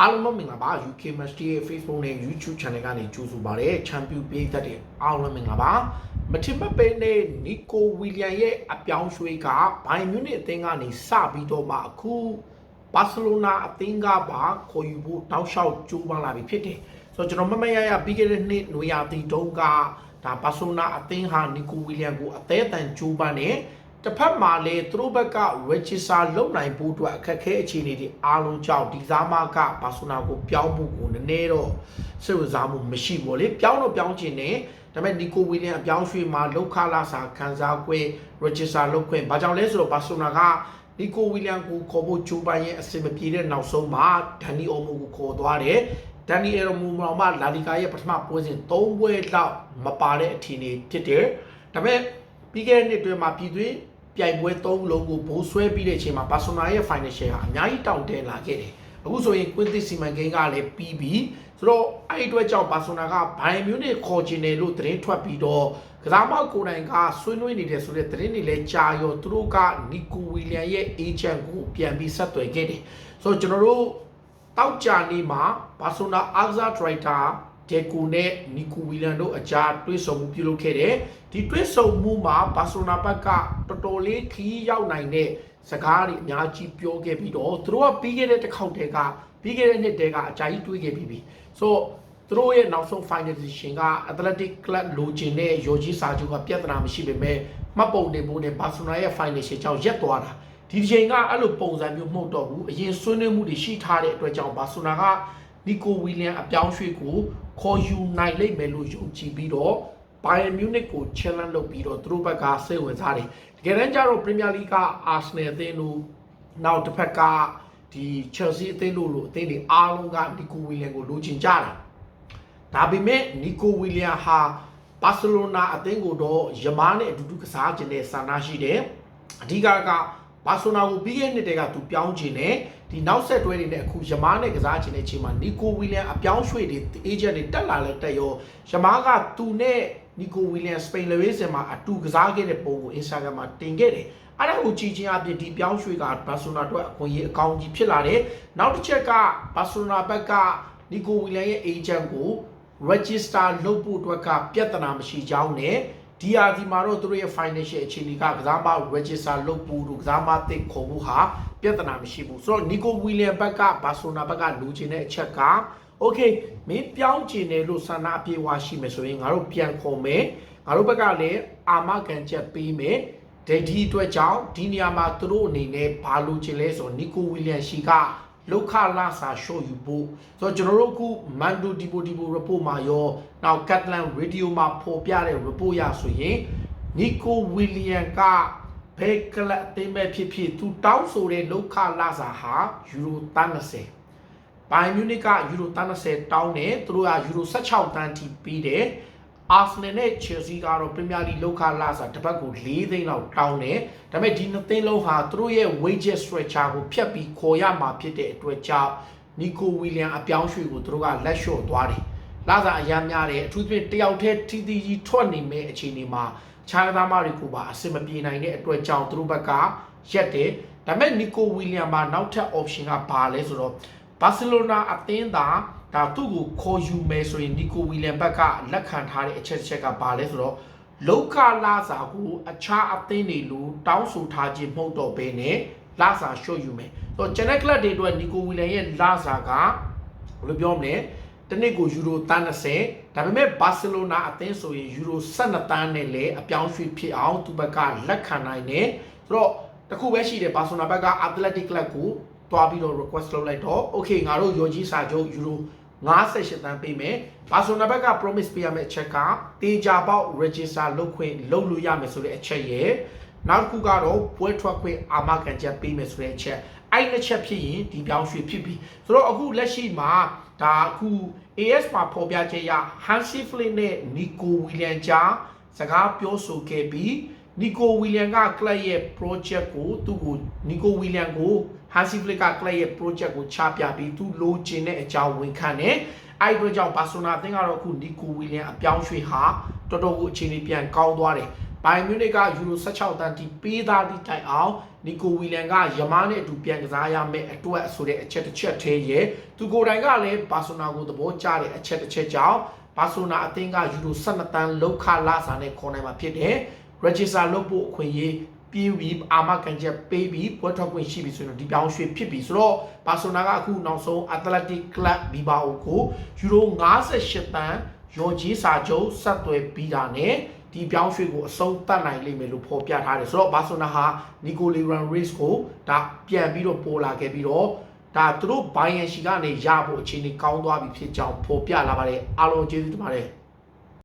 အားလုံးပဲမင်္ဂလာပါ UK Master ရဲ့ Facebook နဲ့ YouTube Channel ကနေကြိုဆိုပါရစေချန်ပီယံပြည်သက်တဲ့အားလုံးမင်္ဂလာပါမထင်မပဲနဲ့နီကိုဝီလျံရဲ့အပြောင်းရွှေ့ကဘိုင်မြူနစ်အသင်းကနေစပြီးတော့မှအခုဘာစီလိုနာအသင်းကပါခေါ်ယူဖို့တောက်လျှောက်ကြိုးပမ်းလာပြီဖြစ်တယ်ဆိုတော့ကျွန်တော်မမရရပြီးခဲ့တဲ့နှစ်နွေရာသီတုန်းကဒါဘာစီလိုနာအသင်းဟာနီကိုဝီလျံကိုအသေးအတန်ကြိုးပမ်းတယ် တစ်ဖက်မှာလည်းသူတို့ဘက်က register လုပ်နိုင်ဖို့အတွက်အခက်အခဲအခြေအနေတွေအားလုံးကြောင့်ဒီစားမကဘာဆိုနာကိုပြောင်းဖို့ကိုနည်းနည်းတော့စိတ်ဝင်စားမှုမရှိဘူးလေပြောင်းတော့ပြောင်းချင်တယ်ဒါပေမဲ့နီကိုဝီလျံအပြောင်းရွှေ့မှာလောက်ခလာစာခံစား권 register လုပ်ခွင့်ဘာကြောင့်လဲဆိုတော့ဘာဆိုနာကနီကိုဝီလျံကိုခေါ်ဖို့ဂျိုးပိုင်းရဲ့အစင်မပြေတဲ့နောက်ဆုံးမှာဒန်နီအိုမိုကိုခေါ်သွားတယ်ဒန်နီအယ်မူမောင်မလာလီကာရဲ့ပထမပွဲစဉ်၃ပွဲလောက်မပါတဲ့အထင်တွေဖြစ်တယ်ဒါပေမဲ့ပြီးခဲ့တဲ့နှစ်အတွင်းမှာပြည်သွင်း ပြိုင်ပွဲ၃လုံးကိုဘိုးဆွဲပြီးတဲ့အချိန်မှာဘာဆိုနာရဲ့ financial ဟာအများကြီးတောင့်တင်းလာခဲ့တယ်အခုဆိုရင်ကွင်းသစ်စီမံကိန်းကလည်းပြီးပြီးဆိုတော့အဲ့ဒီအတွက်ကြောင့်ဘာဆိုနာကဘိုင်မြူနစ်ခေါ်ကျင်တယ်လို့သတင်းထွက်ပြီးတော့ကစားမကိုယ်တိုင်ကဆွေးနွေးနေတယ်ဆိုတဲ့သတင်းတွေလည်းကြာရောသူတို့ကနီကိုဝီလျံရဲ့ agent ကိုပြန်ပြီးဆက်သွယ်ခဲ့တယ်ဆိုတော့ကျွန်တော်တို့တောက်ကြနေမှာဘာဆိုနာအာဇာ ဒရိုက်တာဂျေကူနဲ့နီကိုဝီလန်တို့အကြားတွဲဆုံမှုပြုလုပ်ခဲ့တယ်ဒီတွဲဆုံမှုမှာဘာဆိုနာဘက်ကတော်တော်လေးခီးရောက်နိုင်တဲ့စကားတွေအများကြီးပြောခဲ့ပြီးတော့သူတို့ကပြီးခဲ့တဲ့တစ်ခေါက်တည်းကပြီးခဲ့တဲ့နှစ်တည်းကအကြိုက်တွေးခဲ့ပြီးပြီဆိုတော့သူတို့ရဲ့နောက်ဆုံး final decision က Athletic Club လိုချင်တဲ့ယောဂျီစာချုပ်ကပြဿနာမရှိပေမဲ့မှတ်ပုံတင်ဖို့နဲ့ဘာဆိုနာရဲ့ final ရှင်းကြောင့်ရက်သွားတာဒီဒီချိန်ကအဲ့လိုပုံစံမျိုးမဟုတ်တော့ဘူးအရင်ဆွေးနွေးမှုတွေရှိထားတဲ့အတွက်ကြောင့်ဘာဆိုနာက နီကိုဝီလျံအပြောင်းရွှေ့ကိုခေါ်ယူနိုင်လိမ့်မယ်လို့ယုံကြည်ပြီးတော့ Bayern Munich ကို challenge လုပ်ပြီးတော့သူတို့ဘက်ကစိတ်ဝင်စားတယ်တကယ်တမ်းကျတော့ Premier League က Arsenal အသင်းတို့နောက်တစ်ဖက်ကဒီ Chelsea အသင်းတို့လိုအသင်းတွေအားလုံးကနီကိုဝီလျံကိုလိုချင်ကြတာဒါပေမဲ့နီကိုဝီလျံဟာဘာစီလိုနာအသင်းကိုတော့ယမားနဲ့အတူတူကစားခြင်းနဲ့ဆန္ဒရှိတယ်အဓိကက ဘာဆိုနာကိုပြီးခဲ့တဲ့နှစ်တည်းကသူပြောင်းခြင်းနဲ့ဒီနောက်ဆက်တွဲတွေနဲ့အခုယမားနဲ့ကစားခြင်းတဲ့အချိန်မှာနီကိုဝီလျံအပြောင်းရွှေ့တွေအေဂျင့်တွေတက်လာလဲတက်ရောယမားကသူနဲ့နီကိုဝီလျံစပိန်လေဝေးစင်မှာအတူကစားခဲ့တဲ့ပုံကို Instagram မှာတင်ခဲ့တယ်အဲ့ဒါကိုကြည့်ချင်းအပြင်ဒီပြောင်းရွှေ့ကဘာဆိုနာအတွက်အခွင့်အရေးအကောင်းကြီးဖြစ်လာတယ်နောက်တစ်ချက်ကဘာဆိုနာဘက်ကနီကိုဝီလျံရဲ့ agent ကို register လုပ်ဖို့အတွက်ကပြဿနာမရှိကြောင်းနဲ့ DRD မှာတော့သူတို့ရဲ့ financial အခြေအနေကကစားမ register လုပ်ဖို့တို့ကစားမသစ်ခေါ်ဖို့ဟာပြဿနာမရှိဘူးဆိုတော့ Nico William ဘက်ကဘာဆိုနာဘက်ကလူချင်တဲ့အချက်က okay မင်းပြောင်းချင်တယ်လို့ဆန္ဒအပြေဝရှိမယ်ဆိုရင်ငါတို့ပြန်ခေါ်မယ်ငါတို့ဘက်ကလည်းအာမခံချက်ပေးမယ်ဒိဒီအတွက်ကြောင့်ဒီနေရာမှာသူတို့အနေနဲ့ဘာလို့ချင်လဲဆိုတော့ Nico William ရှိက လောက်ခလာစာ show ယူဖို့ဆိုတော့ကျွန်တော်တို့အခု Mando Dipo Dipo report မှာရောနောက် Catalan Radio မှာပေါ်ပြတဲ့ report ရဆိုရင် Nico William ကဘယ်ကလပ်အသင်းပဲဖြစ်ဖြစ်သူတောင်းဆိုတဲ့လောက်ခလာစာဟာယူရို30ဘိုင်မြူနစ်ကယူရို30တောင်းတယ်သူတို့ကယူရို16တန်းထိပေးတယ် အာဆနယ်နဲ့ချယ်ဆီကတော့ပရီးမီယာလိလောက်ခလာစာတစ်ပတ်ကို၄သိန်းလောက်တောင်းတယ်ဒါပေမဲ့ဒီနှစ်သိန်းလုံးဟာသူတို့ရဲ့ wages structure ကိုဖျက်ပြီးခေါ်ရမှာဖြစ်တဲ့အတွက်ကြောင့်နီကိုဝီလျံအပြောင်းရွှေ့ကိုသူတို့ကလက်လျှော့သွားတယ်လာစာအရမ်းများတယ်အထူးသဖြင့်တယောက်တည်းတီတီကြီးထွက်နေမဲ့အခြေအနေမှာခြားသားမတွေကိုပါအဆင်မပြေနိုင်တဲ့အတွက်ကြောင့်သူတို့ဘက်ကရက်တယ်ဒါပေမဲ့နီကိုဝီလျံမှာနောက်ထပ် option ကဘာလဲဆိုတော့ဘာစီလိုနာအသင်းသား ဒါသူ့ကိုခေါ်ယူမယ်ဆိုရင်နီကိုဝီလျံဘက်ကလက်ခံထားတဲ့အချက်တစ်ချက်ကဘာလဲဆိုတော့လောကလာစာကိုအခြားအသင်းတွေလိုတောင်းဆိုထားခြင်းမဟုတ်တော့ဘဲနဲ့လာစာရှော့ယူမယ်ဆိုတော့ဂျန်နက်ကလပ်တွေအတွက်နီကိုဝီလျံရဲ့လာစာကဘယ်လိုပြောမလဲတနစ်ကိုယူရို30ဒါပေမဲ့ဘာစီလိုနာအသင်းဆိုရင်ယူရို12တန်းနဲ့လည်းအပြောင်းရွှေ့ဖြစ်အောင်သူ့ဘက်ကလက်ခံနိုင်တယ်ဆိုတော့တခုပဲရှိတယ်ဘာဆိုနာဘက်က Athletic Club ကို တွားပြီးတော့ request လုပ်လိုက်တော့ okay ငါတို့ယောကြီးစာချုပ်ယူရို58တန်းပေးမယ်ဘာဆိုနာဘက်က promise ပေးရမယ့်အချက်ကတေချာပေါက် register လုပ်ခွင့်လုပ်လို့ရမယ်ဆိုတဲ့အချက်ရဲ့နောက်တစ်ခုကတော့ပွဲထွက်ခွင့်အာမခံချက်ပေးမယ်ဆိုတဲ့အချက်အဲ့တစ်ချက်ဖြစ်ရင်ဒီပြောင်းရွှေ့ဖြစ်ပြီဆိုတော့အခုလက်ရှိမှာဒါအခု AS မှာဖော်ပြချက်ရ Hansi Flick နဲ့ Nico William ကြားစကားပြောဆိုခဲ့ပြီးနီကိုဝီလျံကကလပ်ရဲ့ project ကိုသူ့ကိုနီကို ဝီလျံကို Hansi Flick ကကလပ်ရဲ့ project ကိုချပြပြီးသူလိုချင်တဲ့အကြောင်းဝန်ခံတယ်အဲ့ဒီအတွက်ကြောင့်ဘာဆိုနာအသင်းကတော့အခုနီကိုဝီလျံအပြောင်းရွှေ့ဟာတော်တော်ကိုအခြေအနေပြန်ကောင်းသွားတယ်ဘဘိုင်မြူနစ်ကယူရို16တန်းတီပေးသားသည့်တိုင်အောင်နီကိုဝီလန်ကယမားနဲ့အတူပြန်ကစားရမယ့်အတွက်ဆိုတဲ့အချက်တစ်ချက်သေးရဲ့သူကိုယ်တိုင်ကလည်းဘာဆိုနာကိုသဘောကျတဲ့အချက်တစ်ချက်ကြောင့်ဘာဆိုနာအသင်းကယူရို12တန်းလောက်ခလာစာနဲ့ခေါ်နိုင်မှာဖြစ်တယ် register လုပ်ဖို့အခွင့်အရေး ပြီးပြီးအာမခံချက်ပေးပြီးပွဲထွက်ခွင့်ရှိပြီဆိုရင်ဒီပြောင်းရွှေ့ဖြစ်ပြီဆိုတော့ဘာဆိုနာကအခုနောက်ဆုံး Athletic Club Bilbao ကိုယူရို58တန်းရော်ဂျီစာချုပ်ဆက်သွယ်ပြီးတာနဲ့ဒီပြောင်းရွှေ့ကိုအဆုံးသတ်နိုင်လိမ့်မယ်လို့ဖော်ပြထားတယ်ဆိုတော့ဘာဆိုနာဟာနီကိုလီရန်ရေးစ်ကိုဒါပြန်ပြီးတော့ပေါ်လာခဲ့ပြီးတော့ဒါသူတို့ဘိုင်ယန်ရှိကနေရဖို့အခြေအနေကောင်းသွားပြီဖြစ်ကြောင်းဖော်ပြလာပါတယ်အားလုံးကျေးဇူးတင်ပါတယ်